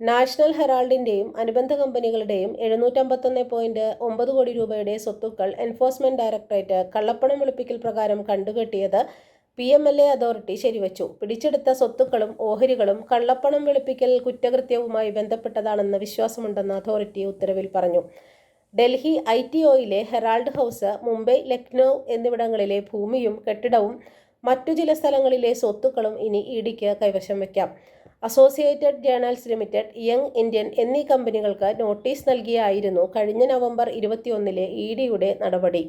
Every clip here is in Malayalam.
നാഷണൽ ഹെറാൾഡിന്റെയും അനുബന്ധ കമ്പനികളുടെയും എഴുന്നൂറ്റമ്പത്തൊന്ന് പോയിന്റ് ഒമ്പത് കോടി രൂപയുടെ സ്വത്തുക്കൾ എൻഫോഴ്സ്മെന്റ് ഡയറക്ടറേറ്റ് കള്ളപ്പണം വെളുപ്പിക്കൽ പ്രകാരം കണ്ടുകെട്ടിയത് P M L A authority ശരിവച്ചു. പിടിച്ചെടുത്ത സ്വത്തുക്കളും ഓഹരികളും കള്ളപ്പണം വെളുപ്പിക്കൽ കുറ്റകൃത്യവുമായി ബന്ധപ്പെട്ടതാണെന്ന് വിശ്വാസമുണ്ടെന്ന് അതോറിറ്റി ഉത്തരവിൽ പറഞ്ഞു. ഡൽഹി ഐ ടി ഒയിലെ ഹെറാൾഡ് ഹൗസ് മുംബൈ ലക്നൗ എന്നിവിടങ്ങളിലെ ഭൂമിയും കെട്ടിടവും മറ്റു ചില സ്ഥലങ്ങളിലെ സ്വത്തുക്കളും ഇനി ഇടിക്ക് കൈവശം വയ്ക്കാം. Associated Journals Limited Young Indian എന്നീ കമ്പനികൾക്ക് നോട്ടീസ് നൽകിയായിരുന്നു കഴിഞ്ഞ നവംബർ ഇരുപത്തിയൊന്നിലെ ഇ ഡിയുടെ നടപടി.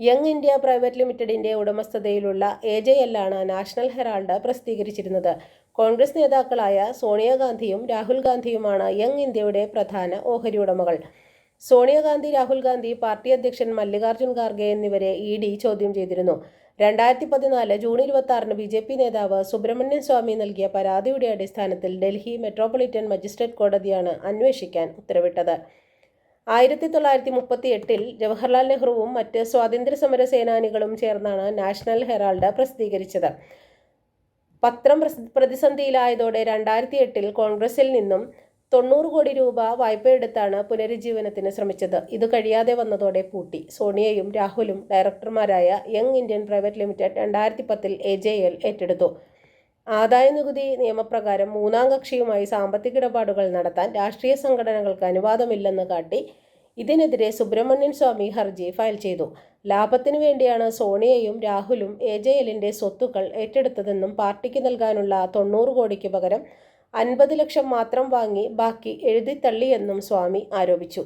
യങ് ഇന്ത്യ പ്രൈവറ്റ് ലിമിറ്റഡിന്റെ ഉടമസ്ഥതയിലുള്ള എ ജെ എല്ലാണ് നാഷണൽ ഹെറാൾഡ് പ്രസിദ്ധീകരിച്ചിരുന്നത്. കോൺഗ്രസ് നേതാക്കളായ സോണിയാഗാന്ധിയും രാഹുൽ ഗാന്ധിയുമാണ് യങ് ഇന്ത്യയുടെ പ്രധാന ഓഹരി ഉടമകൾ. സോണിയാഗാന്ധി രാഹുൽ ഗാന്ധി പാർട്ടി അധ്യക്ഷൻ മല്ലികാർജുൻ ഖാർഗെ എന്നിവരെ ഇ ഡി ചോദ്യം ചെയ്തിരുന്നു. രണ്ടായിരത്തി പതിനാല് ജൂൺ ഇരുപത്തി ആറിന് ബി ജെ പി നേതാവ് സുബ്രഹ്മണ്യൻ സ്വാമി നൽകിയ പരാതിയുടെ അടിസ്ഥാനത്തിൽ ഡൽഹി മെട്രോപൊളിറ്റൻ മജിസ്ട്രേറ്റ് കോടതിയാണ് അന്വേഷിക്കാൻ ഉത്തരവിട്ടത്. ആയിരത്തി തൊള്ളായിരത്തി മുപ്പത്തി എട്ടിൽ ജവഹർലാൽ നെഹ്റുവും മറ്റ് സ്വാതന്ത്ര്യ സമര സേനാനികളും ചേർന്നാണ് നാഷണൽ ഹെറാൾഡ് പ്രസിദ്ധീകരിച്ചത്. പത്രം പ്രതിസന്ധിയിലായതോടെ രണ്ടായിരത്തി എട്ടിൽ കോൺഗ്രസിൽ നിന്നും തൊണ്ണൂറ് കോടി രൂപ വായ്പയെടുത്താണ് പുനരുജ്ജീവനത്തിന് ശ്രമിച്ചത്. ഇത് കഴിയാതെ വന്നതോടെ പൂട്ടി. സോണിയയും രാഹുലും ഡയറക്ടർമാരായ യങ് ഇന്ത്യൻ പ്രൈവറ്റ് ലിമിറ്റഡ് രണ്ടായിരത്തി പത്തിൽ എ ജെ എൽ ഏറ്റെടുത്തു. ആദായ നികുതി നിയമപ്രകാരം മൂന്നാം കക്ഷിയുമായി സാമ്പത്തിക ഇടപാടുകൾ നടത്താൻ രാഷ്ട്രീയ സംഘടനകൾക്ക് അനുവാദമില്ലെന്ന് കാട്ടി ഇതിനെതിരെ സുബ്രഹ്മണ്യൻ സ്വാമി ഹർജി ഫയൽ ചെയ്തു. ലാഭത്തിനു വേണ്ടിയാണ് സോണിയയും രാഹുലും എ ജെ എല്ലിന്റെ സ്വത്തുക്കൾ ഏറ്റെടുത്തതെന്നും പാർട്ടിക്ക് നൽകാനുള്ള തൊണ്ണൂറ് കോടിക്ക് പകരം അൻപത് ലക്ഷം മാത്രം വാങ്ങി ബാക്കി എഴുതിത്തള്ളിയെന്നും സ്വാമി ആരോപിച്ചു